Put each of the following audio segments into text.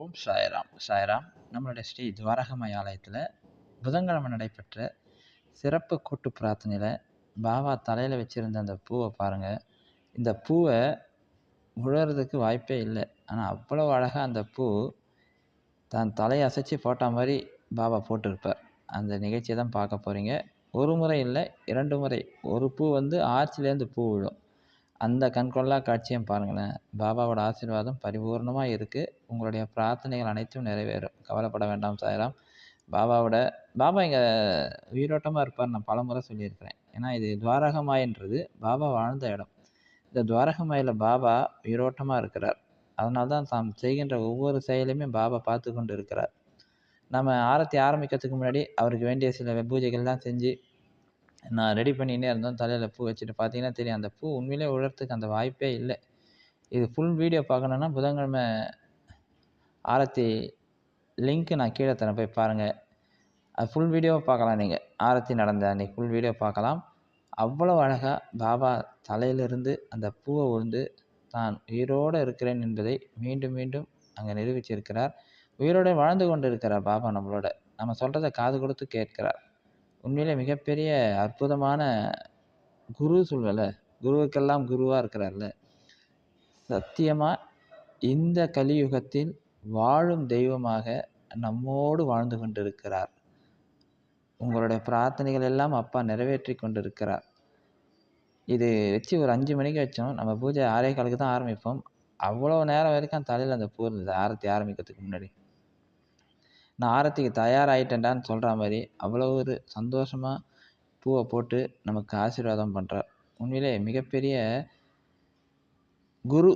ஓம் சாய்ராம். சாய்ராம் நம்மளுடைய ஸ்ரீ துவாரகமய ஆலயத்தில் புதன்கிழமை நடைபெற்ற சிறப்பு கூட்டு பிரார்த்தனையில் பாபா தலையில் வச்சுருந்த அந்த பூவை பாருங்கள் இந்த பூவை விழுறதுக்கு வாய்ப்பே இல்லை. ஆனால் அவ்வளோ அழகாக அந்த பூ தான் தலையை அசைச்சு போட்ட மாதிரி பாபா போட்டிருப்பார். அந்த நிகழ்ச்சியை தான் பார்க்க போகிறீங்க ஒரு முறை இல்லை இரண்டு முறை. ஒரு பூ வந்து ஆர்ச்சிலேருந்து பூ விழும். அந்த கண்கொள்ளா காட்சியும் பாருங்களேன். பாபாவோட ஆசீர்வாதம் பரிபூர்ணமாக இருக்குது உங்களுடைய பிரார்த்தனைகள் அனைத்தும் நிறைவேறும். கவலைப்பட வேண்டாம் சாய்ராம். பாபாவோட பாபா இங்கே உயிரோட்டமாக இருப்பார் நான் பலமுறை சொல்லியிருக்கிறேன். ஏன்னா இது துவாரகமாயின்றது. பாபா வாழ்ந்த இடம். இந்த துவாரகமாயில் பாபா உயிரோட்டமாக இருக்கிறார். அதனால தான் தாம் செய்கின்ற ஒவ்வொரு செயலையுமே பாபா பார்த்து கொண்டு இருக்கிறார். நம்ம ஆரத்தி ஆரம்பிக்கிறதுக்கு முன்னாடி அவருக்கு வேண்டிய சில பூஜைகள்லாம் செஞ்சு நான் ரெடி பண்ணினே இருந்தோம். தலையில் பூ வச்சுட்டு பார்த்தீங்கன்னா தெரியும். அந்த பூ உண்மையிலே விழறதுக்கு அந்த வாய்ப்பே இல்லை. இது ஃபுல் வீடியோ பார்க்கணுன்னா புதன்கிழமை ஆரத்தி லிங்க்கு நான் கீழே தரேன் போய் பாருங்கள் அது ஃபுல் வீடியோவை பார்க்கலாம் நீங்கள் ஆரத்தி நடந்த அன்றைக்கி ஃபுல் வீடியோ பார்க்கலாம். அவ்வளோ அழகாக பாபா தலையிலிருந்து அந்த பூவை உழுந்து தான் உயிரோடு இருக்கிறேன் என்பதை மீண்டும் மீண்டும் அங்கே நிரூபிச்சிருக்கிறார். உயிரோடு வாழ்ந்து கொண்டு இருக்கிறார் பாபா நம்மளோட. நம்ம சொல்கிறத காது கொடுத்து கேட்கிறார். உண்மையிலே மிகப்பெரிய அற்புதமான குரு சொல்வல குருவுக்கெல்லாம் குருவாக இருக்கிறார்ல. சத்தியமாக இந்த கலியுகத்தில் வாழும் தெய்வமாக நம்மோடு வாழ்ந்து கொண்டிருக்கிறார். உங்களுடைய பிரார்த்தனைகள் எல்லாம் அப்பா நிறைவேற்றி கொண்டிருக்கிறார். இது வச்சு ஒரு அஞ்சு மணிக்கு வச்சோம். நம்ம பூஜை ஆறே காலுக்கு தான் ஆரம்பிப்போம். அவ்வளோ நேரம் வரைக்கும் தலையில் அந்த பூ இருந்தது. ஆரத்தி ஆரம்பிக்கிறதுக்கு முன்னாடி. நான் ஆரத்திக்கு தயாராகிட்டேன்டான்னு சொல்கிற மாதிரி அவ்வளோ ஒரு சந்தோஷமாக பூவை போட்டு நமக்கு ஆசீர்வாதம் பண்ணுறார் உண்மையிலே மிகப்பெரிய குரு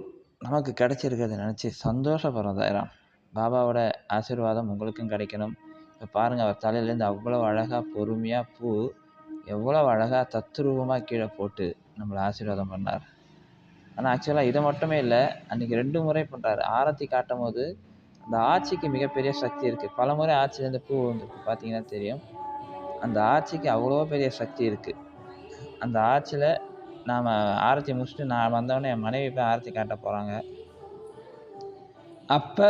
நமக்கு கிடைச்சிருக்கிறத நினச்சி சந்தோஷப்படுறோம் தயாராம். பாபாவோட ஆசீர்வாதம் உங்களுக்கும் கிடைக்கணும். இப்போ பாருங்கள் அவர் தலையிலேருந்து அவ்வளோ அழகாக பொறுமையாக பூ எவ்வளோ அழகாக தத்ரூபமாக கீழே போட்டு நம்மளை ஆசீர்வாதம் பண்ணார். ஆனால் ஆக்சுவலாக இதை மட்டுமே இல்லை அன்றைக்கி ரெண்டு முறை பண்ணுறாரு ஆரத்தி காட்டும் போது அந்த ஆட்சிக்கு மிகப்பெரிய சக்தி இருக்குது பல முறை ஆட்சியிலேருந்து பூ வந்துருக்கு பார்த்தீங்கன்னா தெரியும். அந்த ஆட்சிக்கு அவ்வளோ பெரிய சக்தி இருக்குது அந்த ஆட்சியில் நாம் ஆரத்தி முடிச்சுட்டு நான் வந்தவொடனே என் மனைவி போய் ஆரத்தி காட்ட போகிறாங்க அப்போ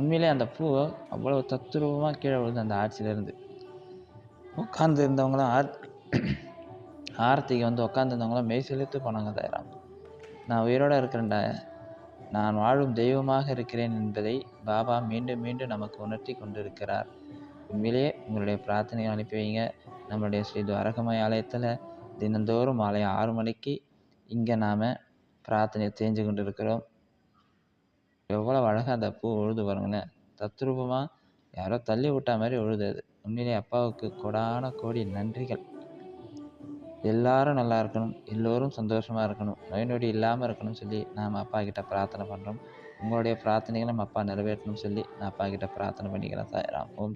உண்மையிலே அந்த பூ அவ்வளோ தத்துரூபமாக கீழே விழுது அந்த ஆட்சியிலேருந்து. உட்காந்து இருந்தவங்களாம் ஆர் ஆரத்திக்கு வந்து உட்காந்துருந்தவங்களாம் மெய் செலுத்து போனாங்க தயாராம் நான் உயிரோடு இருக்கிறேன்டா. நான் வாழும் தெய்வமாக இருக்கிறேன் என்பதை பாபா மீண்டும் மீண்டும் நமக்கு உணர்த்தி கொண்டிருக்கிறார். உண்மையிலேயே உங்களுடைய பிரார்த்தனையை அனுப்பி வைங்க. நம்மளுடைய ஸ்ரீ துவாரகமய ஆலயத்தில் தினந்தோறும் மாலை ஆறு மணிக்கு இங்கே நாம் பிரார்த்தனை தேஞ்சு கொண்டு இருக்கிறோம் எவ்வளோ அழகாக அந்த பூ உழுது பாருங்களேன். தத்ரூபமாக யாரோ தள்ளி விட்டா மாதிரி உழுது. அது உண்மையிலே அப்பாவுக்கு கொடான கோடி நன்றிகள். எல்லாரும் நல்லா இருக்கணும் எல்லோரும் சந்தோஷமாக இருக்கணும் நோய் நொடி இல்லாமல் இருக்கணும்னு சொல்லி நாம் அப்பா கிட்ட பிரார்த்தனை பண்ணுறோம் உங்களுடைய பிரார்த்தனைகளை நம்ம அப்பா நிறைவேற்றணும்னு சொல்லி நான் அப்பா கிட்ட பிரார்த்தனை பண்ணிக்கிறேன் சாய்ராம் ஓம்